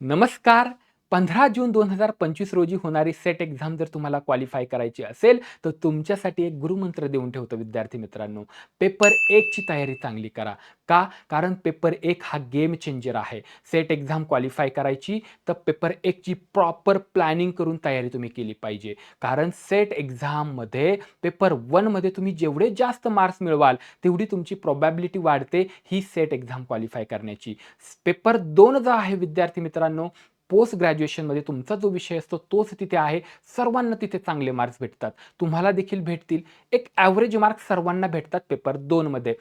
नमस्कार. पंधरा जून दोन हजार पंचवीस रोजी होणारी सेट एक्झाम जर तुम्हाला क्वालिफाय करायची असेल तर तुमच्यासाठी एक गुरुमंत्र देऊन ठेवतो विद्यार्थी मित्रांनो. पेपर एकची तयारी चांगली करा. का? कारण पेपर एक हा गेम चेंजर आहे. सेट एक्झाम क्वालिफाय करायची तर पेपर एकची प्रॉपर प्लॅनिंग करून तयारी तुम्ही केली पाहिजे. कारण सेट एक्झाममध्ये पेपर वनमध्ये तुम्ही जेवढे जास्त मार्क्स मिळवाल तेवढी तुमची प्रोबॅबिलिटी वाढते ही सेट एक्झाम क्वालिफाय करण्याची. पेपर दोन जो आहे विद्यार्थी मित्रांनो पोस्ट ग्रॅज्युएशनमध्ये तुमचा जो विषय असतो तोच तिथे आहे. सर्वांना तिथे चांगले मार्क्स भेटतात. तुम्हाला देखील भेटतील. एक ॲव्हरेज मार्क्स सर्वांना भेटतात पेपर दोनमध्ये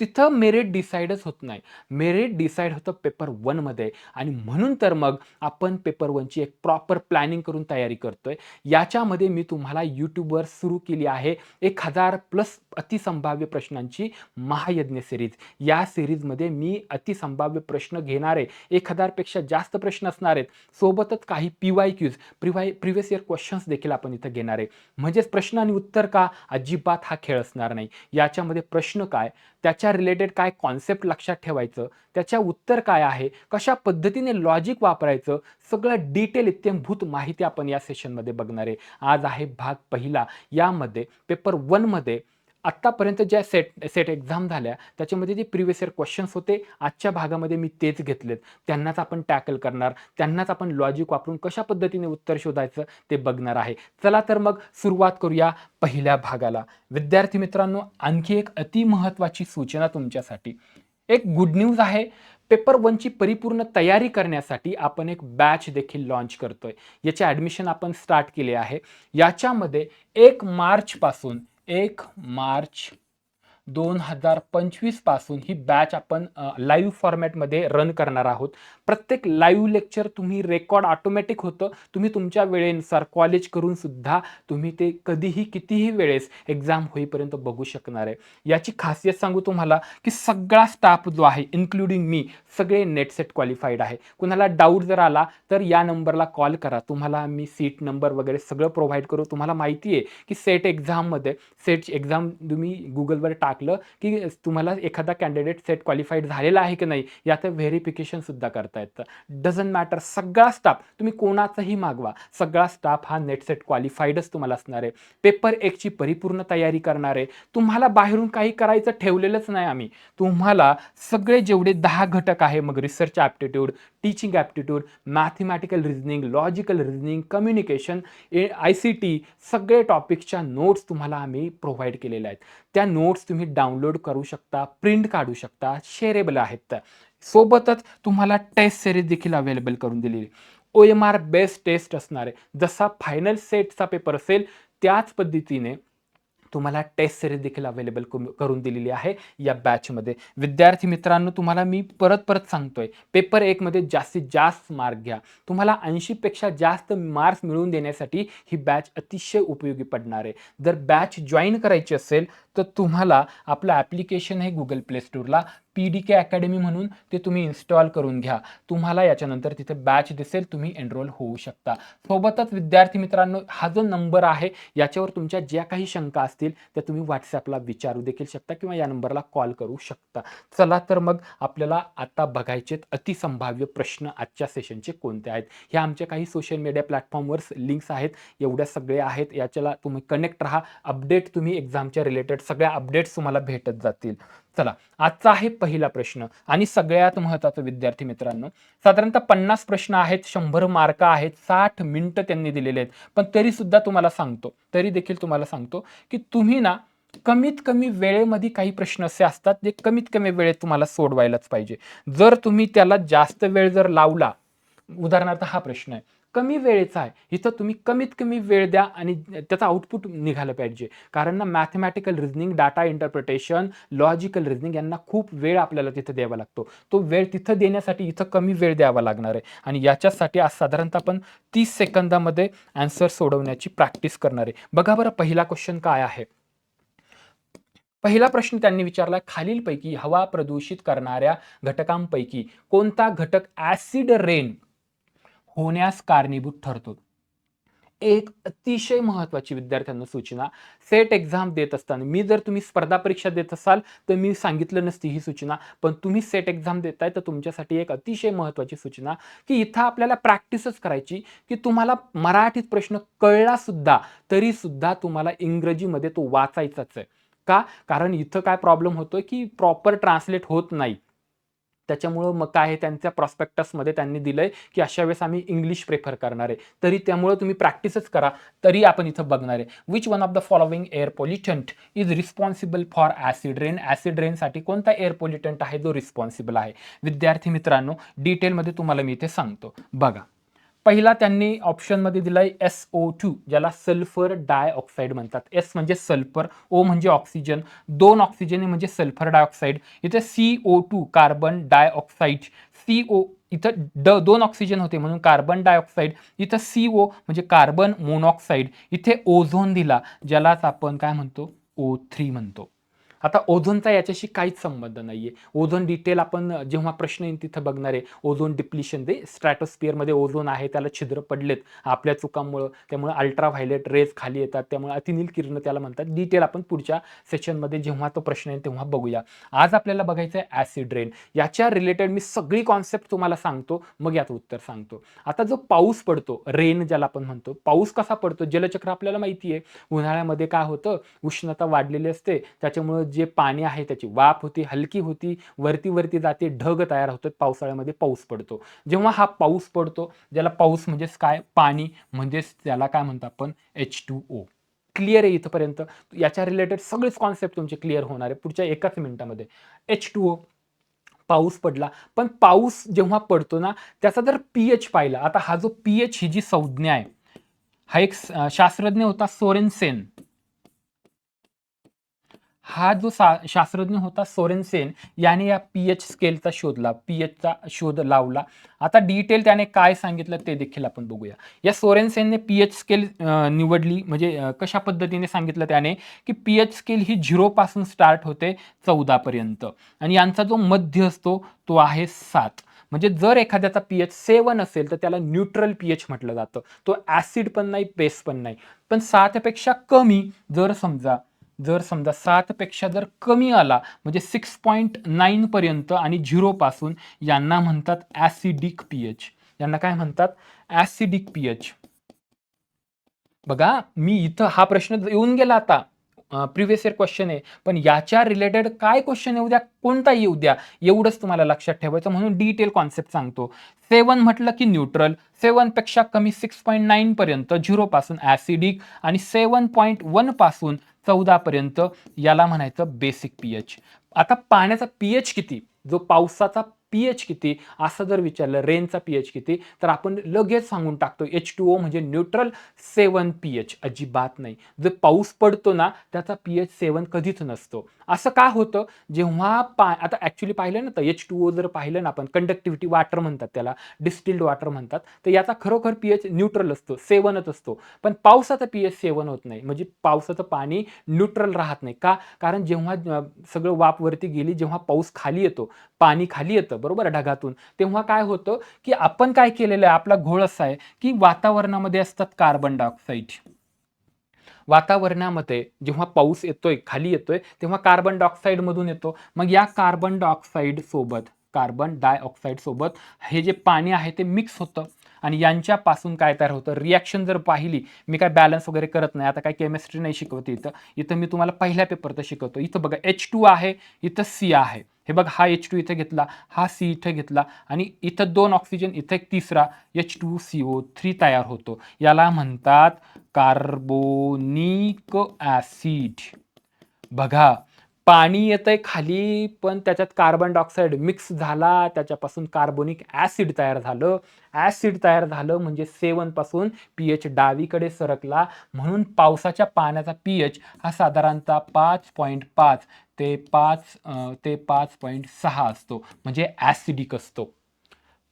तिथं मेरिट डिसाईडच होत नाही. मेरिट डिसाईड होतं पेपर वनमध्ये आणि म्हणून तर मग आपण पेपर वनची एक प्रॉपर प्लॅनिंग करून तयारी करतोय. याच्यामध्ये मी तुम्हाला यूट्यूबवर सुरू केली आहे एक हजार प्लस अतिसंभाव्य प्रश्नांची महायज्ञ सिरीज या सिरीजमध्ये मी अतिसंभाव्य प्रश्न घेणारे एक हजारपेक्षा जास्त प्रश्न असणार आहेत. सोबतच काही पी वाय क्यूज प्रिवाय प्रिव्हियस इयर क्वेश्चन्स देखील आपण इथं घेणार आहे. म्हणजेच प्रश्न आणि उत्तर का? अजिबात हा खेळ असणार नाही. याच्यामध्ये प्रश्न काय? त्याच्या रिलेटेड काय कॉन्सेप्ट लक्षात ठेवायचं? त्याच्या उत्तर काय आहे? कशा पद्धतीने लॉजिक वापरायचं? सगळं डिटेल इत्यंभूत माहिती आपण या सेशनमध्ये बघणार आहे. आज आहे भाग पहिला. यामध्ये पेपर वनमध्ये आत्तापर्यंत ज्या सेट सेट एक्झाम झाल्या त्याच्यामध्ये जे प्रिव्हियस इयर क्वेश्चन्स होते आजच्या भागामध्ये मी तेच घेतलेत. त्यांनाच आपण टॅकल करणार त्यांनाच आपण लॉजिक वापरून कशा पद्धतीने उत्तर शोधायचं ते बघणार आहे. चला तर मग सुरुवात करूया पहिल्या भागाला. विद्यार्थी मित्रांनो आणखी एक अतिमहत्त्वाची सूचना तुमच्यासाठी. एक गुड न्यूज आहे पेपर वनची परिपूर्ण तयारी करण्यासाठी आपण एक बॅच देखील लॉन्च करतोय. याचे ॲडमिशन आपण स्टार्ट केले आहे. याच्यामध्ये एक मार्चपासून एक मार्च दोन हजार पंचवीसपासून ही बॅच आपण लाईव्ह फॉर्मॅटमध्ये रन करणार आहोत. प्रत्येक लाईव्ह लेक्चर तुम्ही रेकॉर्ड ऑटोमॅटिक होतं. तुम्ही तुमच्या वेळेनुसार कॉलेज करून सुद्धा तुम्ही ते कधीही कितीही वेळेस एक्झाम होईपर्यंत बघू शकणार आहे. याची खासियत सांगू तुम्हाला की सगळा स्टाफ जो आहे इन्क्लुडिंग मी सगळे नेटसेट क्वालिफाईड आहे. कुणाला डाऊट जर आला तर या नंबरला कॉल करा. तुम्हाला मी सीट नंबर वगैरे सगळं प्रोव्हाइड करू. तुम्हाला माहिती आहे की सेट एक्झाममध्ये सेट एक्झाम तुम्ही गुगलवर टाकलं की तुम्हाला एखादा कॅन्डिडेट सेट क्वालिफाईड झालेला आहे की नाही याचं व्हेरिफिकेशन सुद्धा करता येतं. डझंट मॅटर सगळा स्टाफ तुम्ही कोणाचाही मागवा सगळा स्टाफ हा नेट सेट क्वालिफाईडच तुम्हाला असणार आहे. पेपर एकची परिपूर्ण तयारी करणार आहे तुम्हाला बाहेरून काही करायचं ठेवलेलंच नाही आम्ही. तुम्हाला सगळे जेवढे दहा घटक आहे मग research aptitude teaching aptitude mathematical reasoning logical reasoning communication A I C T सगळे टॉपिक्सच्या नोट्स तुम्हाला आम्ही प्रोव्हाइड केलेल्या आहेत. त्या नोट्स तुम्ही डाउनलोड करू शकता प्रिंट काढू शकता शेअरेबल आहेत. तर सोबतच तुम्हाला टेस्ट सिरीज देखील अवेलेबल करून दिलेली O M R best test असणार आहे. जसा फायनल सेटचा पेपर असेल त्याच पद्धतीने तुम्हाला टेस्ट सिरीज देखील अवेलेबल करून दिलेली आहे या बॅचमध्ये विद्यार्थी मित्रांनो तुम्हाला मी परत परत सांगतोय पेपर एकमध्ये जास्तीत जास्त मार्क घ्या. तुम्हाला ऐंशीपेक्षा जास्त मार्क्स मिळवून देण्यासाठी ही बॅच अतिशय उपयोगी पडणार आहे. जर बॅच जॉईन करायची असेल तर तुम्हाला आपलं ॲप्लिकेशन हे गुगल प्ले स्टोरला पी डी के अकॅडमी म्हणून ते तुम्ही इन्स्टॉल करून घ्या. तुम्हाला याच्यानंतर तिथे बॅच दिसेल तुम्ही एनरोल होऊ शकता. सोबतच विद्यार्थी मित्रांनो हा जो नंबर आहे याच्यावर तुमच्या ज्या काही शंका असतील त्या तुम्ही व्हॉट्सॲपला विचारू देखील शकता किंवा या नंबरला कॉल करू शकता. चला तर मग आपल्याला आता बघायचे अतिसंभाव्य प्रश्न आजच्या सेशनचे कोणते आहेत. ह्या आमच्या काही सोशल मीडिया प्लॅटफॉर्मवर लिंक्स आहेत. एवढ्या सगळ्या आहेत. याच्याला तुम्ही कनेक्ट राहा. अपडेट तुम्ही एक्झामच्या रिलेटेड सगळ्या अपडेट्स तुम्हाला भेटत जातील. चला आजचा आहे पहिला प्रश्न. आणि सगळ्यात महत्त्वाचा विद्यार्थी मित्रांनो साधारणतः पन्नास प्रश्न आहेत शंभर मार्क आहेत साठ मिनिटं त्यांनी दिलेले आहेत. पण तरी सुद्धा तुम्हाला सांगतो तरी देखील तुम्हाला सांगतो की तुम्ही ना कमीत कमी वेळेमध्ये काही प्रश्न असे असतात जे कमीत कमी वेळेत तुम्हाला सोडवायलाच पाहिजे. जर तुम्ही त्याला जास्त वेळ जर लावला उदाहरणार्थ हा प्रश्न आहे कमी वेळेचा आहे. इथं तुम्ही कमीत कमी वेळ द्या आणि त्याचं आउटपुट निघालं पाहिजे. कारण ना mathematical reasoning data interpretation logical reasoning यांना खूप वेळ आपल्याला तिथं द्यावा लागतो. तो वेळ तिथं देण्यासाठी इथं कमी वेळ द्यावा लागणार आहे. आणि याच्यासाठी आज साधारणतः आपण तीस सेकंदामध्ये आन्सर सोडवण्याची प्रॅक्टिस करणार आहे. बघा बरं पहिला क्वेश्चन काय आहे? पहिला प्रश्न त्यांनी विचारला खालीलपैकी हवा प्रदूषित करणाऱ्या घटकांपैकी कोणता घटक ॲसिड रेन होण्यास कारणीभूत ठरतो. एक अतिशय महत्त्वाची विद्यार्थ्यांना सूचना सेट एक्झाम देत असताना मी जर तुम्ही स्पर्धा परीक्षा देत असाल तर मी सांगितलं नसती ही सूचना पण तुम्ही सेट एक्झाम देताय तर तुमच्यासाठी एक अतिशय महत्त्वाची सूचना की इथं आपल्याला प्रॅक्टिसच करायची की तुम्हाला मराठीत प्रश्न कळला सुद्धा तरी सुद्धा तुम्हाला इंग्रजीमध्ये तो वाचायचाच आहे. का? कारण इथं काय प्रॉब्लेम होतोय की प्रॉपर ट्रान्सलेट होत नाही. त्याच्यामुळं मग काय आहे त्यांच्या प्रॉस्पेक्टसमध्ये त्यांनी दिलंय की अशा वेळेस आम्ही इंग्लिश प्रेफर करणार आहे. तरी त्यामुळं तुम्ही प्रॅक्टिसच करा तरी आपण इथं बघणार आहे. Which one of the following air pollutant is responsible for acid rain acid रेनसाठी कोणता एअर पोल्युटंट आहे जो रिस्पॉन्सिबल आहे? विद्यार्थी मित्रांनो डिटेलमध्ये तुम्हाला मी इथे सांगतो. बघा. पहिला त्यांनी ऑप्शनमध्ये दिलाय एस ओ टू ज्याला सल्फर डायऑक्साईड म्हणतात. एस म्हणजे सल्फर ओ म्हणजे ऑक्सिजन दोन ऑक्सिजन म्हणजे सल्फर डायऑक्साईड इथे C O two carbon dioxide C O इथं ड दोन ऑक्सिजन होते म्हणून कार्बन डायऑक्साईड इथं सी ओ म्हणजे कार्बन मोनॉक्साईड इथे ओझोन दिला ज्यालाच आपण काय म्हणतो? ओ थ्री म्हणतो. आता ओझोनचा याच्याशी काहीच संबंध नाही आहे ओझोन डिटेल आपण जेव्हा प्रश्न येईल तिथं बघणार आहे. ओझोन डिप्लिशन दे स्ट्रॅटोस्पिअरमध्ये ओझोन आहे त्याला छिद्र पडलेत. आपल्या चुकांमुळं त्यामुळे अल्ट्रा व्हायलेट रेज खाली येतात. त्यामुळे अतिनील किरण त्याला म्हणतात. डिटेल आपण पुढच्या सेशनमध्ये जेव्हा तो प्रश्न येईल तेव्हा बघूया. आज आपल्याला बघायचं आहे ॲसिड रेन याच्या रिलेटेड मी सगळी कॉन्सेप्ट तुम्हाला सांगतो. मग याचं उत्तर सांगतो. आता जो पाऊस पडतो रेन ज्याला आपण म्हणतो पाऊस कसा पडतो? जलचक्र आपल्याला माहिती आहे उन्हाळ्यामध्ये काय होतं? उष्णता वाढलेली असते. त्याच्यामुळं जे पाणी आहे त्याची वाफ होती हलकी होती वरती वरती जाते ढग तयार होतात पावसाळ्यामध्ये पाऊस पडतो. जेव्हा हा पाऊस पडतो ज्याला पाऊस म्हणजेच काय? पाणी म्हणजेच त्याला काय म्हणतो आपण? एच टू ओ क्लिअर आहे इथंपर्यंत? याच्या रिलेटेड सगळेच कॉन्सेप्ट तुमचे क्लिअर होणार आहे पुढच्या एकाच मिनिटामध्ये. एच टू ओ पाऊस पडला. पण पाऊस जेव्हा पडतो ना त्याचा जर पी एच पाहिला आता हा जो पी एच ही जी संज्ञा आहे हा एक शास्त्रज्ञ होता सोरेनसेन. हा जो सा शास्त्रज्ञ होता सोरेनसेन याने या पी एच स्केलचा शोधला पी एचचा शोध लावला. आता डिटेल त्याने काय सांगितलं ते देखील आपण बघूया. या सोरेनसेनने पी एच स्केल निवडली म्हणजे कशा पद्धतीने सांगितलं त्याने? की पी एच स्केल ही झिरोपासून स्टार्ट होते चौदापर्यंत आणि यांचा जो मध्य असतो तो आहे सात. म्हणजे जर एखाद्याचा पी एच सेवन असेल तर त्याला न्यूट्रल पी एच म्हटलं जातं. तो ॲसिड पण नाही बेस पण नाही. पण सातपेक्षा कमी जर समजा जर समजा सातपेक्षा जर कमी आला म्हणजे सिक्स पॉईंट नाईनपर्यंत आणि झिरोपासून यांना म्हणतात ॲसिडिक पी एच यांना काय म्हणतात? ॲसिडिक पी एच बघा मी इथं हा प्रश्न येऊन गेला आता. प्रिव्हियस इयर क्वेश्चन आहे. पण याच्या रिलेटेड काय क्वेश्चन येऊ द्या कोणता येऊ द्या एवढंच तुम्हाला लक्षात ठेवायचं. म्हणून डिटेल कॉन्सेप्ट सांगतो. सेवन म्हटलं की न्यूट्रल सेवनपेक्षा कमी सिक्स पॉईंट नाईनपर्यंत झिरोपासून ॲसिडिक आणि सेवन पॉईंट वनपासून चौदापर्यंत याला म्हणायचं बेसिक पी एच आता पाण्याचा पी एच किती? जो पावसाचा पी एच किती? असं जर विचारलं रेनचा पी एच किती? तर आपण लगेच सांगून टाकतो एच टू ओ म्हणजे न्यूट्रल सेवन पी एच अजिबात नाही. जो पाऊस पडतो ना त्याचा पी एच सेवन कधीच नसतो. असं का होतं? जेव्हा पा आता ॲक्च्युली पाहिलं ना तर एच टू ओ जर पाहिलं ना आपण कंडक्टिव्हिटी वॉटर म्हणतात त्याला डिस्टिल्ड वॉटर म्हणतात तर याचा खरोखर पी एच न्यूट्रल असतो सेवनच असतो. पण पावसाचा पी एच सेवन होत नाही. म्हणजे पावसाचं पाणी न्यूट्रल राहत नाही. का? कारण जेव्हा सगळं वापवरती गेली जेव्हा पाऊस खाली येतो पाणी खाली येतं बरोबर? ढगातून. तेव्हा काय होतं की आपण काय केलेलं आहे आपला घोळ असा आहे की वातावरणामध्ये असतात कार्बन डायऑक्साईड. वातावरणामध्ये जेव्हा पाऊस येतोय खाली येतोय तेव्हा कार्बन डायऑक्साईड मधून येतो. मग या कार्बन डायऑक्साईड सोबत कार्बन डायऑक्साईड सोबत हे जे पाणी आहे ते मिक्स होतं. आणि यांच्यापासून काय तयार होतं? रिॲक्शन जर पाहिली मी काय बॅलन्स वगैरे करत नाही. आता काय केमिस्ट्री नाही शिकवते इथं. इथं मी तुम्हाला पहिल्या पेपर तर शिकवतो. इथं बघा एच टू आहे इथं सी आहे. हे बघ हा एच टू इथे घेतला हा सी इथे घेतला आणि इथं दोन ऑक्सिजन इथं एक तिसरा. H two C O three तयार होतो. याला म्हणतात कार्बोनिक ॲसिड बघा पाणी येतंय खाली पण त्याच्यात कार्बन डायऑक्साईड मिक्स झाला त्याच्यापासून कार्बोनिक ॲसिड तयार झालं. ॲसिड तयार झालं म्हणजे सेवनपासून पी एच डावीकडे सरकला. म्हणून पावसाच्या पाण्याचा पी एच हा साधारणतः पाच पॉईंट पाच ते पाच ते पाच पॉईंट सहा असतो. म्हणजे ॲसिडिक असतो.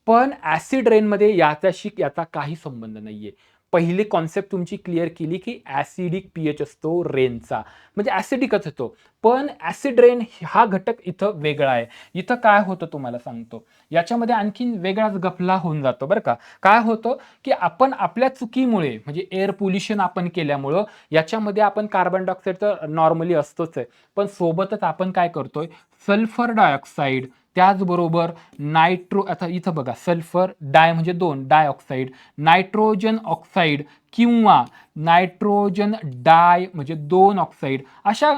पण ॲसिड रेनमध्ये याच्याशी याचा काही संबंध नाही आहे पहिली कॉन्सेप्ट तुमची क्लिअर केली की ॲसिडिक पीएच असतो रेनचा म्हणजे ॲसिडिकच होतो. पण ॲसिड रेन हा घटक इथं वेगळा आहे. इथं काय होतं तुम्हाला सांगतो. याच्यामध्ये आणखीन वेगळाच गफला होऊन जातो बरं का. काय होतं की आपण आपल्या चुकीमुळे म्हणजे एअर पोल्युशन आपण केल्यामुळं याच्यामध्ये आपण कार्बन डायऑक्साईड तर नॉर्मली असतोच आहे. पण सोबतच आपण काय करतोय? सल्फर डायऑक्साईड त्याचबरोबर नायट्रो आता इथं बघा सल्फर डाय म्हणजे दोन डायऑक्साईड. नायट्रोजन ऑक्साईड किंवा नायट्रोजन डाय म्हणजे दोन ऑक्साईड. अशा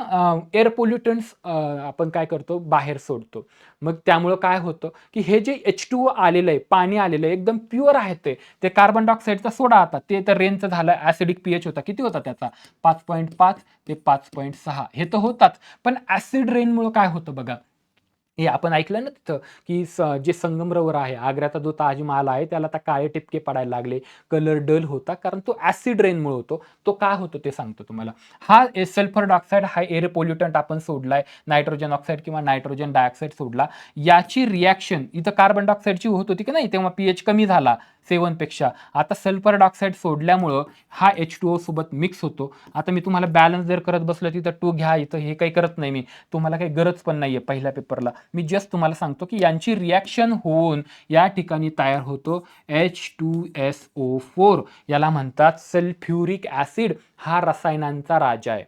एअर पोल्युटन्स आपण काय करतो? बाहेर सोडतो. मग त्यामुळं काय होतं की हे जे एच टू आलेलं आहे पाणी आलेलं आहे एकदम प्युअर आहे ते. ते कार्बन डायऑक्साईडचा सोडा आता. ते तर रेनचं झालं ॲसिडिक पीएच होता. किती होता त्याचा? पाच पॉईंट पाच ते पाच पॉईंट सहा. हे तर होताच. पण ॲसिड रेनमुळं काय होतं बघा? हे आपण ऐकलं ना तिथं की स जे संगमरवर आहे आग्र्याचा जो ताजमहाल आहे त्याला आता काळे टिपके पडायला लागले. कलर डल होता कारण तो ॲसिड रेनमुळे होतो. तो काय होतो ते सांगतो तुम्हाला. हा सल्फर डायऑक्साईड हा एअर पोल्युटंट आपण सोडलाय नायट्रोजन ऑक्साईड किंवा नायट्रोजन डायऑक्साईड सोडला. याची रिॲक्शन इथं कार्बन डायऑक्साईडची होत होती की नाही तेव्हा पीएच कमी झाला. सेवनपेक्षा आता सल्फर डायऑक्साईड सोडल्यामुळं हा एच टू ओ सोबत मिक्स होतो. आता मी तुम्हाला बॅलन्स जर करत बसलं तिथं टू घ्या इथं हे काही करत नाही मी. तुम्हाला काही गरज पण नाही आहे पहिल्या पेपरला मी जस्ट तुम्हाला सांगतो की यांची रिॲक्शन होऊन या ठिकाणी तयार होतो H two S O four याला म्हणतात सल्फ्युरिक ॲसिड हा रसायनांचा राजा आहे.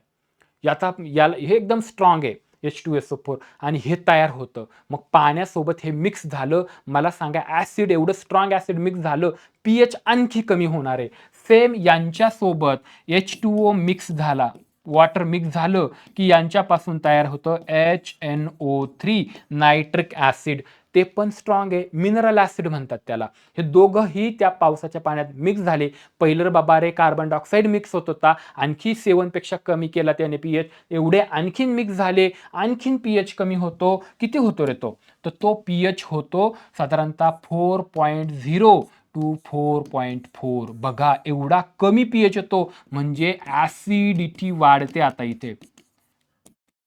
याचा याला हे एकदम स्ट्रॉंग आहे. H two S O four आणि हे तयार होतं. मग पाण्यासोबत हे मिक्स झालं. मला सांगा ॲसिड एवढं स्ट्रॉंग ॲसिड मिक्स झालं पी एच आणखी कमी होणार आहे. सेम यांच्यासोबत एच टू ओ मिक्स झाला. वॉटर मिक्स झालं की यांच्यापासून तयार होतं H N O three nitric acid ते पण स्ट्रॉंग आहे. मिनरल ॲसिड म्हणतात त्याला. हे दोघंही त्या पावसाच्या पाण्यात मिक्स झाले. पहिलं बाबा रे कार्बन डायऑक्साईड मिक्स होत होता. आणखी सेवनपेक्षा कमी केला त्याने पी एच एवढे आणखीन मिक्स झाले. आणखीन पी एच कमी होतो. किती होतो रे तो? तर तो पी एच होतो साधारणतः four point zero to four point four बघा एवढा कमी पी एच येतो. म्हणजे ॲसिडिटी वाढते आता इथे.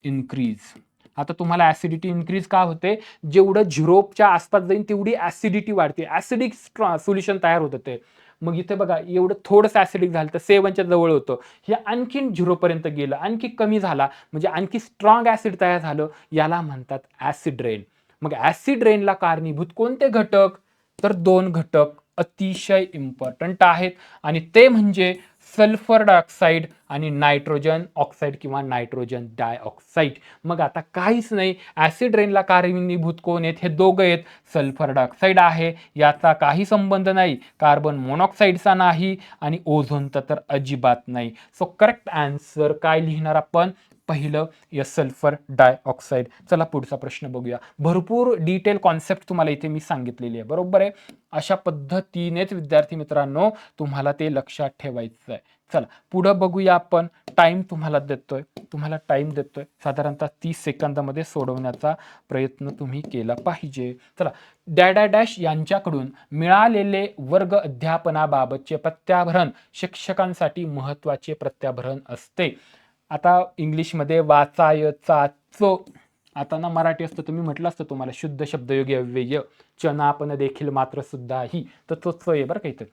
इन्क्रीज आता तुम्हाला ॲसिडिटी इन्क्रीज का होते? जेवढं झिरोपच्या आसपास जाईल तेवढी ॲसिडिटी वाढते. ऍसिडिक सोल्युशन तयार होतं ते. मग इथे बघा एवढं थोडंसं ॲसिडिक झालं तर सेवनच्या जवळ होतं. हे आणखीन झिरोपर्यंत गेलं आणखी कमी झाला म्हणजे आणखी स्ट्रॉंग ॲसिड तयार झालं याला म्हणतात ॲसिड रेन मग ॲसिड रेनला कारणीभूत कोणते घटक? तर दोन घटक अतिशय इम्पॉर्टंट आहेत. आणि ते म्हणजे सल्फर डायऑक्साईड आणि नायट्रोजन ऑक्साईड किंवा नायट्रोजन डायऑक्साईड मग आता काहीच नाही ॲसिड रेनला कारणीभूत कोण आहेत? हे दोघं आहेत. सल्फर डायऑक्साईड आहे याचा काही संबंध नाही. कार्बन मोनॉक्साईडचा नाही आणि ओझोनचा तर अजिबात नाही. सो करेक्ट आन्सर काय लिहिणार आपण? पहिलं या सल्फर डायऑक्साईड. चला पुढचा प्रश्न बघूया. भरपूर डिटेल कॉन्सेप्ट तुम्हाला इथे मी सांगितलेली आहे बरोबर आहे? अशा पद्धतीनेच विद्यार्थी मित्रांनो तुम्हाला ते लक्षात ठेवायचं आहे चला पुढं बघूया आपण. टाईम तुम्हाला देतोय. तुम्हाला टाईम देतोय. साधारणतः तीस सेकंदामध्ये सोडवण्याचा प्रयत्न तुम्ही केला पाहिजे. चला डॅडा डॅश यांच्याकडून मिळालेले वर्ग अध्यापनाबाबतचे प्रत्याभरण शिक्षकांसाठी महत्त्वाचे प्रत्याभरण असते. आता इंग्लिशमध्ये वाचायचाच आता ना मराठी असतं तुम्ही म्हटलं असतं तुम्हाला शुद्ध शब्दयोगी अव्यय चनापन देखील मात्र सुद्धा ही. तर तोच आहे बरं का इथं.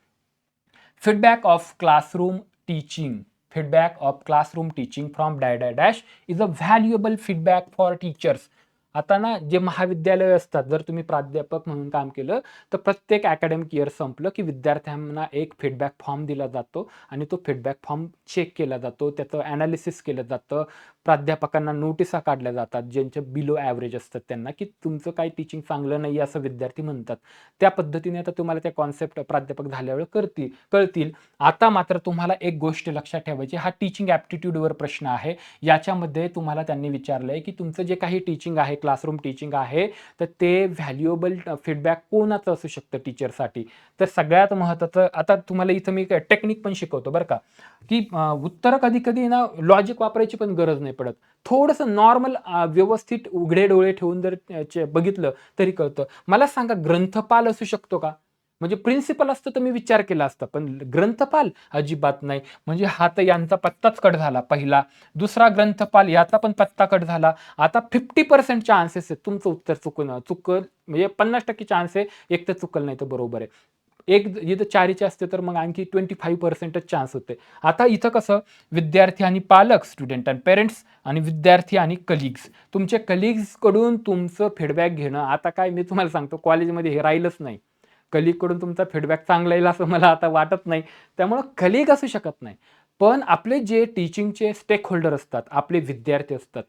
Feedback of classroom teaching feedback of classroom teaching from da dash is a valuable feedback for teachers आता ना जे महाविद्यालय असतात जर तुम्ही प्राध्यापक म्हणून काम केलं तर प्रत्येक अकॅडमिक इयर संपलं की विद्यार्थ्यांना एक फीडबॅक फॉर्म दिला जातो आणि तो फीडबॅक फॉर्म चेक केला जातो त्याचं ॲनालिसिस केलं जातं. प्राध्यापकांना नोटिसा काढल्या जातात ज्यांचे बिलो ॲव्हरेज असतात त्यांना की तुमचं काही टीचिंग चांगलं नाही असं विद्यार्थी म्हणतात. त्या पद्धतीने आता तुम्हाला त्या कॉन्सेप्ट प्राध्यापक झाल्यावर करतील कळतील. आता मात्र तुम्हाला एक गोष्ट लक्षात ठेवायची हा टीचिंग ॲप्टिट्यूडवर प्रश्न आहे. याच्यामध्ये तुम्हाला त्यांनी विचारलं आहे की तुमचं जे काही टीचिंग आहे क्लासरूम टीचिंग आहे तर ते व्हॅल्युएबल फीडबॅक कोणाचं असू शकतं टीचरसाठी तर सगळ्यात महत्त्वाचं आता तुम्हाला इथं मी टेक्निक पण शिकवतो बरं का. की उत्तरं कधी कधी ना लॉजिक वापरायची पण गरज नाही पडत. थोडंसं नॉर्मल व्यवस्थित उघडे डोळे ठेवून जर बघितलं तरी कळतं. मला सांगा ग्रंथपाल असू शकतो का? म्हणजे प्रिन्सिपल असतं तर मी विचार केला असता पण ग्रंथपाल अजिबात नाही. म्हणजे हा तर यांचा पत्ताच कट झाला पहिला. दुसरा ग्रंथपाल याचा पण पत्ता कट झाला. आता फिफ्टी पर्सेंट चान्सेस आहेत. तुमचं उत्तर चुकून चुकल म्हणजे पन्नास टक्के चान्स आहे. एक तर चुकल नाही तर बरोबर आहे. एक इथं चारीचे असते तर मग आणखी ट्वेंटी फाईव्ह पर्सेंटच चान्स होते. आता इथं कसं विद्यार्थी आणि पालक स्टुडंट आणि पेरेंट्स आणि विद्यार्थी आणि कलिग्स तुमच्या कलिग्सकडून तुमचं फीडबॅक घेणं आता काय मी तुम्हाला सांगतो कॉलेजमध्ये हे राहिलंच नाही. कलिगकडून तुमचा फीडबॅक चांगला येईल असं मला आता वाटत नाही. त्यामुळं कलिग असू शकत नाही. पण आपले जे टीचिंगचे स्टेक होल्डर असतात आपले विद्यार्थी असतात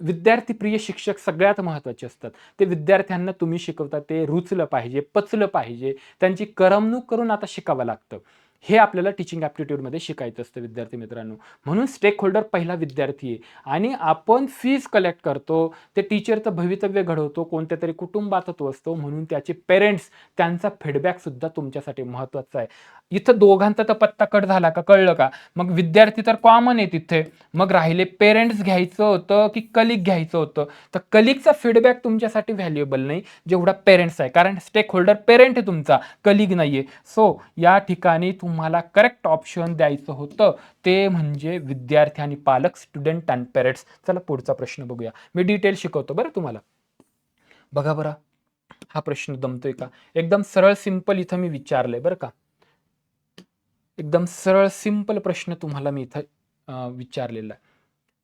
विद्यार्थी प्रिय शिक्षक सगळ्यात महत्त्वाचे असतात. ते विद्यार्थ्यांना तुम्ही शिकवता ते रुचलं पाहिजे पचलं पाहिजे. त्यांची करमणूक करून आता शिकावं लागतं. हे आपल्याला टीचिंग ॲप्टिट्यूडमध्ये शिकायचं असतं विद्यार्थी मित्रांनो. म्हणून स्टेक होल्डर पहिला विद्यार्थी आहे. आणि आपण फीज कलेक्ट करतो ते टीचरचं भवितव्य घडवतो कोणत्या तरी कुटुंबात तो असतो म्हणून त्याचे पेरेंट्स त्यांचा फीडबॅकसुद्धा तुमच्यासाठी महत्त्वाचा आहे. इथं दोघांचा तर पत्ता कट झाला का कळलं का? मग विद्यार्थी तर कॉमन आहे तिथे. मग राहिले पेरेंट्स घ्यायचं होतं की कलिक घ्यायचं होतं? तर कलिकचा फीडबॅक तुमच्यासाठी व्हॅल्युएबल नाही जेवढा पेरेंट्स आहे. कारण स्टेक होल्डर पेरेंट आहे तुमचा कलिग नाही आहे सो या ठिकाणी तुम तुम्हाला करेक्ट ऑप्शन द्यायचं होतं ते म्हणजे विद्यार्थी आणि पालक स्टुडंट अँड पेरेंट्स चला पुढचा प्रश्न बघूया. मी डिटेल शिकवतो बरं तुम्हाला. बघा बरं हा प्रश्न दमतोय का? एकदम सरळ सिंपल इथं मी विचारलंय बरं का? एकदम सरळ सिंपल प्रश्न तुम्हाला मी इथं विचारलेला आहे.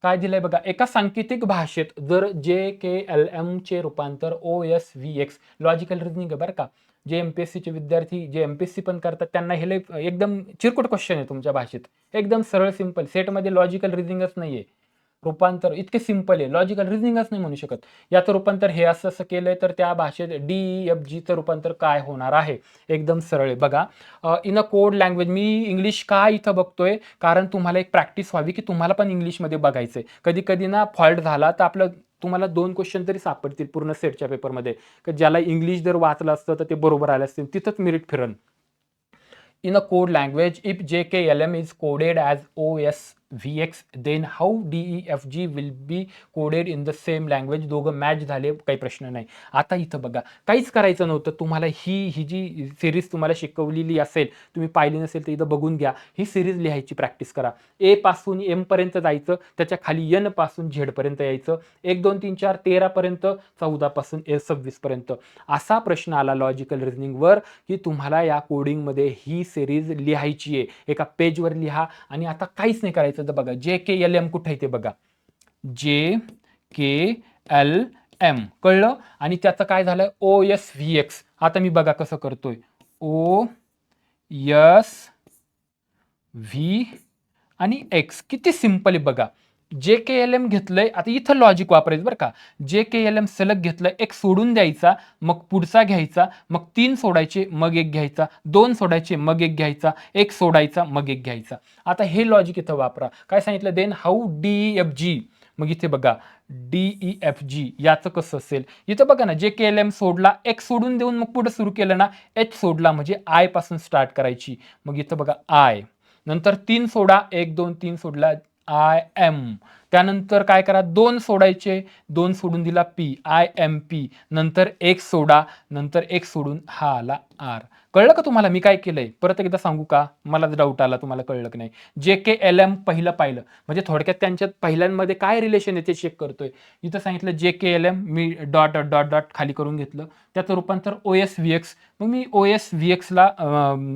काय दिलंय बघा? एका सांकेतिक भाषेत जर जे के एल एम चे रूपांतर O S V X logical reasoning आहे बरं का? जे एम पी एस सीचे विद्यार्थी जे एम पी एस सी पण करतात त्यांना हे लय एकदम चिरकुट क्वेश्चन आहे तुमच्या भाषेत. एकदम सरळ सिंपल सेटमध्ये लॉजिकल रिझनिंगच नाही आहे रूपांतर इतके सिंपल आहे. लॉजिकल रिझनिंगच नाही म्हणू शकत. याचं रूपांतर हे असं असं केलंय तर त्या भाषेत डी एफ जीचं रूपांतर काय होणार आहे? एकदम सरळ आहे. बघा इन अ कोड लँग्वेज मी इंग्लिश का इथं बघतोय? कारण तुम्हाला एक प्रॅक्टिस व्हावी की तुम्हाला पण इंग्लिशमध्ये बघायचंय. कधी कधी ना फॉल्ट झाला तर आपलं तुम्हाला दोन क्वेश्चन तरी सापडतील पूर्ण सेटच्या पेपरमध्ये की ज्याला इंग्लिश जर वाचलं असतं तर ते बरोबर आलं असतील. तिथंच मिरिट फिरन. M is coded as O S is then how D E F G will be coded in the same language दोघं मॅच झाले काही प्रश्न नाही. आता इथं बघा काहीच करायचं नव्हतं. तुम्हाला ही ही जी सिरीज तुम्हाला शिकवलेली असेल तुम्ही पाहिली नसेल तर इथं बघून घ्या. ही सिरीज लिहायची प्रॅक्टिस करा. ए पासून एम पर्यंत जायचं त्याच्याखाली एनपासून झेड पर्यंत यायचं. एक दोन तीन चार तेरापर्यंत चौदापासून ए सव्वीसपर्यंत असा प्रश्न आला लॉजिकल रिझनिंगवर की तुम्हाला या कोडिंगमध्ये ही सिरीज लिहायची आहे. एका पेजवर लिहा आणि आता काहीच नाही करायचं. तर बघा. जे के एल एम कुठे आहे ते बघा. जे के एल एम. कळलं? आणि त्याचं काय झालं ओ एस व्ही एक्स. आता मी बघा कसं करतोय. ओ यस व्ही आणि एक्स. किती सिंपल आहे बघा. जे के एल एम घेतलंय आता इथं लॉजिक वापरायचं बरं का. जे के एल एम सलग घेतलं एक सोडून द्यायचा मग पुढचा घ्यायचा मग तीन सोडायचे मग एक घ्यायचा दोन सोडायचे मग एक घ्यायचा एक सोडायचा मग एक घ्यायचा. आता हे लॉजिक इथं वापरा. काय सांगितलं? Then how D F G मग इथे बघा डी ई एफ जी याचं कसं असेल? इथं बघा ना जे के एल एम सोडला एक सोडून देऊन मग पुढे सुरू केलं ना एच सोडला म्हणजे आयपासून स्टार्ट करायची. मग इथं बघा आय नंतर तीन सोडा एक दोन तीन सोडला आय एम त्यानंतर काय करा दोन सोडायचे. दोन सोडून दिला पी आय एम पी नंतर एक सोडा नंतर एक सोडून हा आला आर कळलं का तुम्हाला मी काय केलंय? परत एकदा सांगू का? मला डाऊट आला तुम्हाला कळलं की नाही. जे के एल एम पहिलं पाहिलं. म्हणजे थोडक्यात त्यांच्यात पहिल्यांमध्ये काय रिलेशन आहे ते चेक करतोय. इथं सांगितलं जे के एल एम मी डॉट डॉट डॉट खाली करून घेतलं. त्याचं रूपांतर ओ एस व्ही एक्स मग मी ओ एस व्ही एक्सला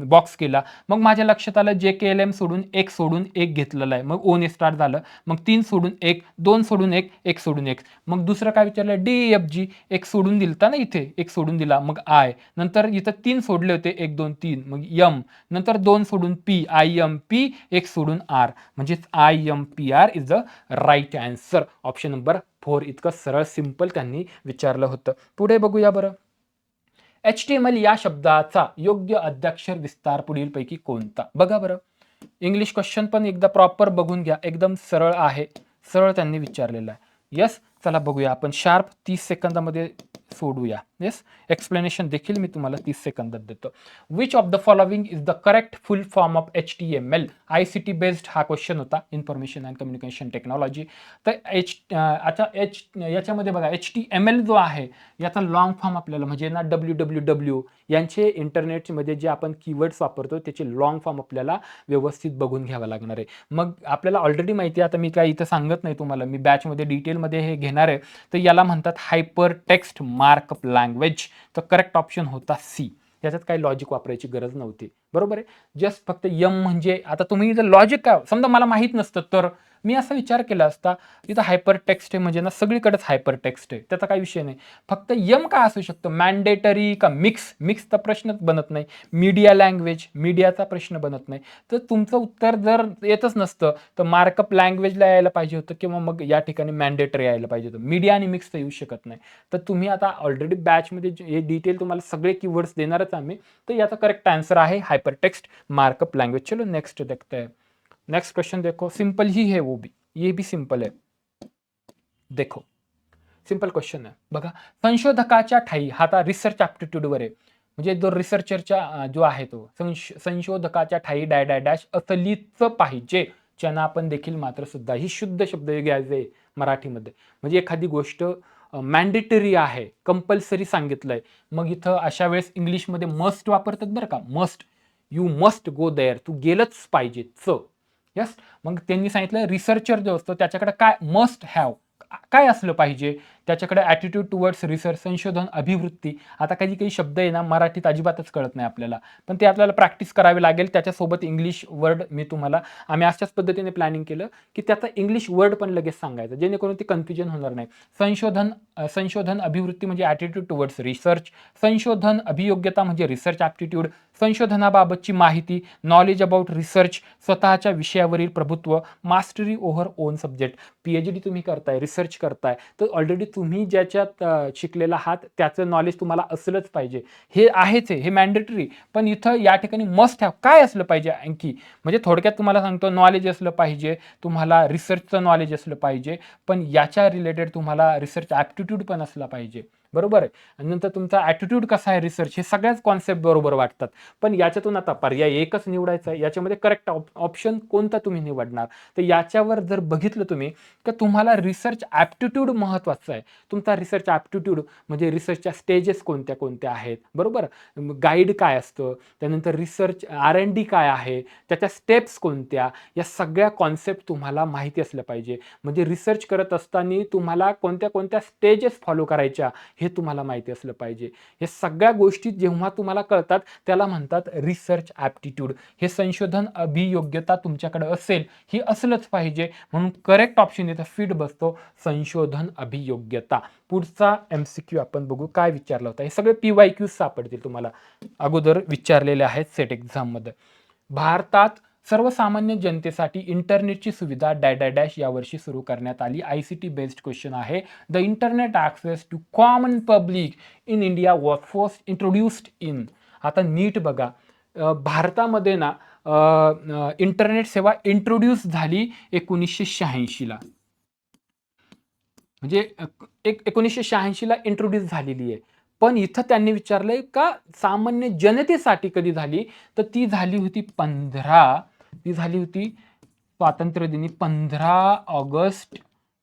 बॉक्स केला. मग माझ्या लक्षात आलं जे के एल एम सोडून एक सोडून एक घेतलेलं आहे. मग ओने स्टार्ट झालं. मग तीन सोडून एक दोन सोडून एक एक सोडून एक. मग दुसरं काय विचारलं? डी एफ जी एक सोडून दिलता ना इथे? एक सोडून दिला. मग आय नंतर इथं तीन सोडले होते. एक दोन तीन. मग यम नंतर दोन सोडून पी आय एम पी एक सोडून आर म्हणजेच I M P R is the right answer option number four इतकं सरळ सिंपल त्यांनी विचारलं होतं. पुढे बघूया बरं. एच टी एम एल या शब्दाचा योग्य अध्यक्षर विस्तार पुढीलपैकी कोणता? बघा बरं. इंग्लिश क्वेश्चन पण एकदा प्रॉपर बघून घ्या. एकदम सरळ आहे. सरळ त्यांनी विचारलेलं आहे. यस चला बघूया आपण. शार्प तीस सेकंदामध्ये सोडूया. येस एक्सप्लेनेशन देखील मी तुम्हाला तीस सेकंदात देतो. Which of the following is the correct full form of H T M L I C T based हा क्वेश्चन होता. इन्फॉर्मेशन अँड कम्युनिकेशन टेक्नॉलॉजी तर एच आता एच याच्यामध्ये बघा एच टी एम एल जो आहे याचा लॉंग फॉर्म आपल्याला म्हणजे ना डब्ल्यू डब्ल्यू डब्ल्यू यांचे इंटरनेटमध्ये जे आपण कीवर्ड्स वापरतो त्याचे लॉंग फॉर्म आपल्याला व्यवस्थित बघून घ्यावं लागणार आहे. मग आपल्याला ऑलरेडी माहिती आहे आता मी काय इथं सांगत नाही तुम्हाला. मी बॅचमध्ये डिटेलमध्ये हे घेणार आहे. तर याला म्हणतात हायपर टेक्स्ट मार्कअप लँग्वेज तर करेक्ट ऑप्शन होता सी याच्यात काही लॉजिक वापरायची गरज नव्हती. बरोबर आहे? जस्ट फक्त यम म्हणजे आता तुम्ही जर लॉजिक काय समजा मला माहीत नसतं तर मी असा विचार केला असता तिथं हायपर टेक्स्ट आहे म्हणजे ना सगळीकडेच हायपर टेक्स्ट आहे. त्याचा काही विषय नाही. फक्त यम काय असू शकतं? मॅन्डेटरी का मिक्स मिक्सचा प्रश्नच बनत नाही. मीडिया लँग्वेज मीडियाचा प्रश्न बनत नाही. तर तुमचं उत्तर जर येतच नसतं तर मार्कअप लँग्वेजला यायला पाहिजे होतं किंवा मग या ठिकाणी मॅन्डेटरी यायला पाहिजे होतं. मीडिया आणि मिक्स तर येऊ शकत नाही. तर तुम्ही आता ऑलरेडी बॅचमध्ये जे- हे डिटेल तुम्हाला सगळे कीवर्ड्स देणारच आम्ही. तर याचा करेक्ट आन्सर आहे हायपर टेक्स्ट मार्कअप लँग्वेज चलो नेक्स्ट देखते हैं. नेक्स्ट क्वेश्चन देखो। सिंपल ही है वो भी। ये भी सिंपल है। देखो। सिंपल क्वेश्चन आहे बघा संशोधकाच्या ठाई हा आता रिसर्च ॲप्टिट्यूडवर आहे. म्हणजे जो रिसर्चरच्या जो आहे तो संश संशोधकाच्या ठाई डाय डाय डॅश असलीच पाहिजे. ज्यांना आपण देखील मात्र सुद्धा ही शुद्ध शब्द घ्यायचे मराठीमध्ये. म्हणजे एखादी गोष्ट मॅन्डेटरी आहे कंपल्सरी सांगितलंय मग इथं अशा वेळेस इंग्लिशमध्ये मस्ट वापरतात बरं का? Must you must go there तू गेलंच पाहिजे. च. यस मग त्यांनी सांगितलं रिसर्चर जो असतो त्याच्याकडे काय मस्ट हॅव काय असलं पाहिजे? त्याच्याकडे ॲटिट्यूड टुवर्ड्स रिसर्च संशोधन अभिवृत्ती आता काही काही शब्द आहे ना मराठीत अजिबातच कळत नाही आपल्याला. पण ते आपल्याला प्रॅक्टिस करावी लागेल. त्याच्यासोबत इंग्लिश वर्ड मी तुम्हाला आम्ही अशाच पद्धतीने प्लॅनिंग केलं की त्याचा इंग्लिश वर्ड पण लगेच सांगायचं. जेणेकरून ते कन्फ्युजन होणार नाही. संशोधन संशोधन अभिवृत्ती म्हणजे ॲटिट्यूड टुवर्ड्स रिसर्च संशोधन अभियोग्यता म्हणजे रिसर्च ॲप्टिट्यूड संशोधनाबाबतची माहिती नॉलेज अबाउट रिसर्च स्वतःच्या विषयावरील प्रभुत्व mastery over own subject P H D तुम्ही करताय रिसर्च करताय तर ऑलरेडी तुम्ही ज्याच्यात शिकलेला आहात त्याचं नॉलेज तुम्हाला असलंच पाहिजे. हे आहेच आहे हे मॅन्डेटरी पण इथं या ठिकाणी मस्ट हॅव काय असलं पाहिजे आणखी? म्हणजे थोडक्यात तुम्हाला सांगतो नॉलेज असलं पाहिजे तुम्हाला रिसर्चचं नॉलेज असलं पाहिजे पण याच्या रिलेटेड तुम्हाला रिसर्च ॲप्टिट्यूड पण असला पाहिजे. बरोबर आहे. आणि नंतर तुमचा ॲटिट्यूड कसा आहे रिसर्च हे सगळ्याच कॉन्सेप्ट बरोबर वाटतात. पण याच्यातून आता पर्याय एकच निवडायचा आहे. याच्यामध्ये करेक्ट ऑप्शन कोणता तुम्ही निवडणार? तर याच्यावर जर बघितलं तुम्ही तर तुम्हाला रिसर्च ॲप्टिट्यूड महत्त्वाचं आहे. तुमचा रिसर्च ॲप्टिट्यूड म्हणजे रिसर्चच्या स्टेजेस कोणत्या कोणत्या आहेत? बरोबर? गाईड काय असतं? त्यानंतर रिसर्च आर एन डी काय आहे? त्याच्या स्टेप्स कोणत्या? या सगळ्या कॉन्सेप्ट तुम्हाला माहिती असल्या पाहिजे. म्हणजे रिसर्च करत असताना तुम्हाला कोणत्या कोणत्या स्टेजेस फॉलो करायच्या हे तुम्हाला माहिती असलं पाहिजे. हे सगळ्या गोष्टी जेव्हा तुम्हाला कळतात त्याला म्हणतात रिसर्च ॲप्टिट्यूड हे संशोधन अभियोग्यता तुमच्याकडे असेल ही असलंच पाहिजे. म्हणून करेक्ट ऑप्शन इथं फिट बसतो संशोधन अभियोग्यता. पुढचा एम सी क्यू आपण बघू काय विचारला होता. हे सगळे पी वाय क्यू सापडतील तुम्हाला. अगोदर विचारलेले आहेत सेट एक्झाममध्ये भारतात सर्वसामान्य जनतेसाठी इंटरनेटची सुविधा डॅडा डॅश यावर्षी सुरू करण्यात आली. I C T based question आहे. The internet access to common public in India was first introduced in आता नीट बघा. भारतामध्ये ना इंटरनेट सेवा इंट्रोड्यूस झाली एकोणीसशे शहाऐंशीला म्हणजे एक एकोणीसशे शहाऐंशीला इंट्रोड्यूस झालेली आहे. पण इथं त्यांनी विचारलंय का सामान्य जनतेसाठी कधी झाली? तर ती झाली होती पंधरा ती झाली होती स्वातंत्र्य दिनी पंधरा ऑगस्ट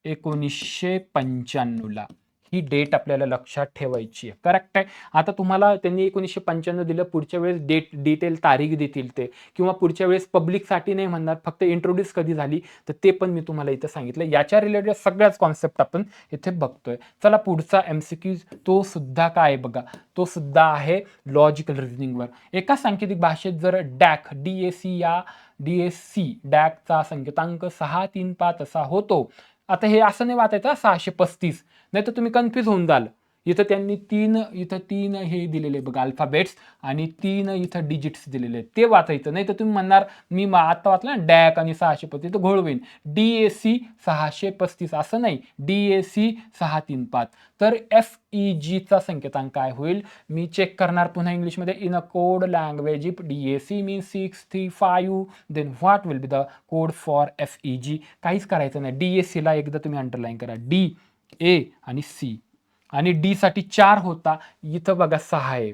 एकोणीसशे पंच्याण्णवला. ही डेट आपल्याला लक्षात ठेवायची आहे. करेक्ट आहे? आता तुम्हाला त्यांनी एकोणीसशे पंच्याण्णव दिलं पुढच्या वेळेस डेट डिटेल तारीख देतील ते. किंवा पुढच्या वेळेस पब्लिकसाठी नाही म्हणणार फक्त इंट्रोड्यूस कधी झाली तर ते पण मी तुम्हाला इथं सांगितलं. याच्या रिलेटेड सगळ्याच कॉन्सेप्ट आपण इथे बघतोय. चला पुढचा एम सी क्यूज तो सुद्धा काय आहे बघा? तो सुद्धा आहे लॉजिकल रिझनिंगवर एका सांकेतिक भाषेत जर डॅक डी ए सी या डी एस सी डॅकचा संकेतांक सहा तीन पाच असा होतो. आता हे असं नाही वाचायचं सहाशे पस्तीस. नाही तर तुम्ही कन्फ्यूज होऊन जाल. इथं त्यांनी तीन इथं तीन हे दिलेले बघा अल्फाबेट्स आणि तीन इथं डिजिट्स दिलेले आहेत. ते वाचायचं. नाही तर तुम्ही म्हणणार मी मा- आता वाचलं ना डॅक आणि सहाशे पस्तीस तर घोळ होईल डी ए सी सहाशे पस्तीस असं नाही. डी ए सी सहा तीन पाच. तर एफ ई जीचा संकेतांक काय होईल? मी चेक करणार पुन्हा इंग्लिशमध्ये. In a code language if D A C mean six three five then what will be the code for F E G काहीच करायचं नाही. डी ए सीला एकदा तुम्ही अंडरलाईन करा. डी ए आणि सी. आणि डी साठी चार होता इथं बघा सहा आहे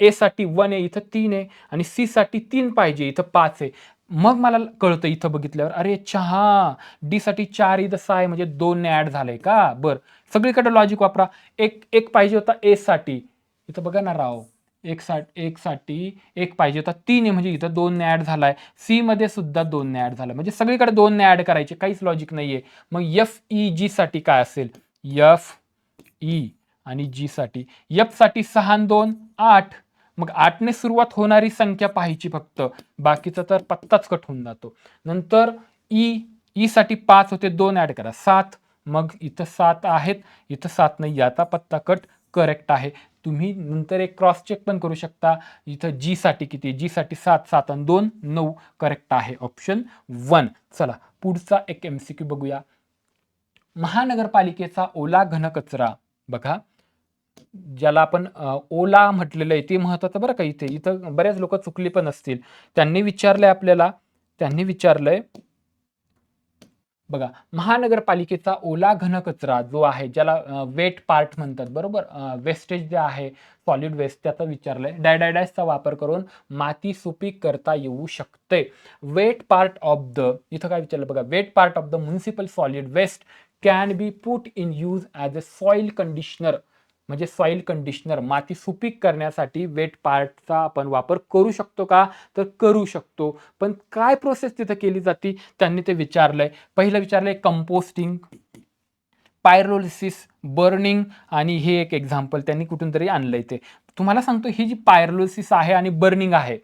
ए साठी वन आहे इथं तीन आहे आणि सी साठी तीन पाहिजे इथं पाच आहे मग मला कळतं इथं बघितल्यावर अरे चहा डी साठी चार इथं सहा आहे म्हणजे दोन ऍड झालंय का? बरं. सगळीकडे लॉजिक वापरा. एक एक पाहिजे होता ए साठी. इथं बघा ना राव. एक सा एक साठी एक पाहिजे होता. तीन आहे म्हणजे इथं दोन ॲड झाला सी मध्ये सुद्धा दोन ॲड झाला म्हणजे सगळीकडे दोन ॲड करायचे काहीच लॉजिक नाहीये. मग एफ ई जी साठी काय असेल? एफ ई e आणि जी साठी. एफसाठी सहा दोन आठ. मग आठने सुरुवात होणारी संख्या पाहायची फक्त. बाकीचा तर पत्ताच कट होऊन जातो. नंतर ई ई साठी पाच होते दोन ऍड करा. सात. मग इथं सात आहेत. इथं सात नाही आता पत्ता कट करेक्ट आहे. तुम्ही नंतर एक क्रॉस चेक पण करू शकता. इथं जी साठी किती? जी साठी सात सात आणि दोन नऊ करेक्ट आहे. ऑप्शन वन चला पुढचा एक एम सी क्यू बघूया. महानगरपालिकेचा ओला घनकचरा. बघा. ज्याला आपण ओला म्हटलेलं आहे ते महत्वाचं बरं का इथे. इथं बऱ्याच लोक चुकली पण असतील. त्यांनी विचारलंय आपल्याला. त्यांनी विचारलंय बघा महानगरपालिकेचा ओला घनकचरा जो आहे ज्याला वेट पार्ट म्हणतात बरोबर? वेस्टेज जे आहे सॉलिड वेस्ट त्याचा विचारलंय. डायडायडायसचा वापर करून माती सुपीक करता येऊ शकते. वेट पार्ट ऑफ द इथं काय विचारलं बघा wet part of the municipal solid waste can be put in use as a soil conditioner म्हणजे सॉइल कंडिशनर माती सुपीक करण्यासाठी वेट पार्टचा आपण वापर करू शकतो का? तर करू शकतो. पण काय प्रोसेस तिथं केली जाते? त्यांनी ते विचारलंय. पहिलं विचारलंय कंपोस्टिंग पायरोलिसिस बर्निंग आणि हे एक एक्झाम्पल त्यांनी कुठून तरी आणलंय ते. तुम्हाला सांगतो ही जी पायरोलिसिस आहे आणि बर्निंग आहे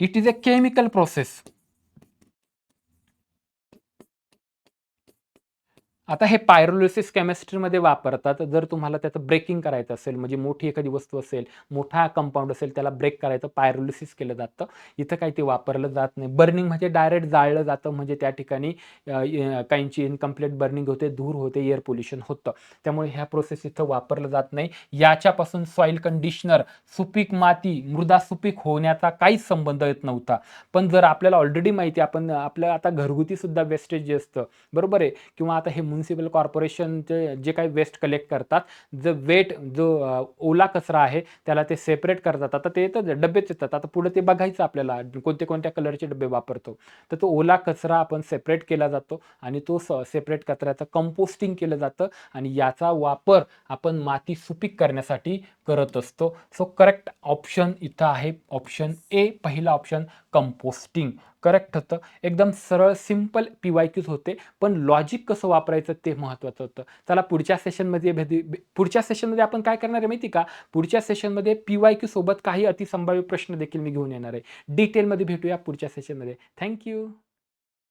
it is a chemical process आता हे पायरोलिसिस केमिस्ट्रीमध्ये वापरतात जर तुम्हाला त्याचं ब्रेकिंग करायचं असेल म्हणजे मोठी एखादी वस्तू असेल मोठा कंपाऊंड असेल त्याला ब्रेक करायचं पायरोलिसिस केलं जातं. इथं काही ते वापरलं जात नाही. बर्निंग म्हणजे डायरेक्ट जाळलं जातं म्हणजे त्या ठिकाणी काहींची इनकम्प्लीट बर्निंग होते धूर होते एअर पोल्युशन होतं. त्यामुळे ह्या प्रोसेस इथं वापरलं जात नाही. याच्यापासून सॉईल कंडिशनर सुपीक माती मृदा सुपीक होण्याचा काहीच संबंध येत नव्हता. पण जर आपल्याला ऑलरेडी माहिती आहे, आपण आपलं आता घरगुतीसुद्धा वेस्टेज जे असतं बरोबर आहे? किंवा आता हे म्युन्सिपल कॉर्पोरेशनचे जे काही वेस्ट कलेक्ट करतात जो वेट जो ओला कचरा आहे त्याला ते सेपरेट करतात. आता ते तर डब्बेच येतात. आता पुढे ते बघायचं आपल्याला कोणत्या कोणत्या कलरचे डबे वापरतो. तर तो ओला कचरा आपण सेपरेट केला जातो आणि तो सेपरेट कचऱ्याचं कंपोस्टिंग केलं जातं आणि याचा वापर आपण माती सुपीक करण्यासाठी करत असतो. सो करेक्ट ऑप्शन इथं आहे. ऑप्शन ए पहिला ऑप्शन कंपोस्टिंग करेक्ट होतं. एकदम सरळ सिंपल पी वाय क्यूज होते. पण लॉजिक कसं वापरायचं ते महत्त्वाचं होतं. चला पुढच्या सेशनमध्ये भेदी पुढच्या सेशनमध्ये आपण काय करणार आहे माहिती का? पुढच्या सेशनमध्ये पी वाय क्यू सोबत काही अतिसंभाव्य प्रश्न देखील मी घेऊन येणार आहे. डिटेलमध्ये भेटूया पुढच्या सेशनमध्ये थँक्यू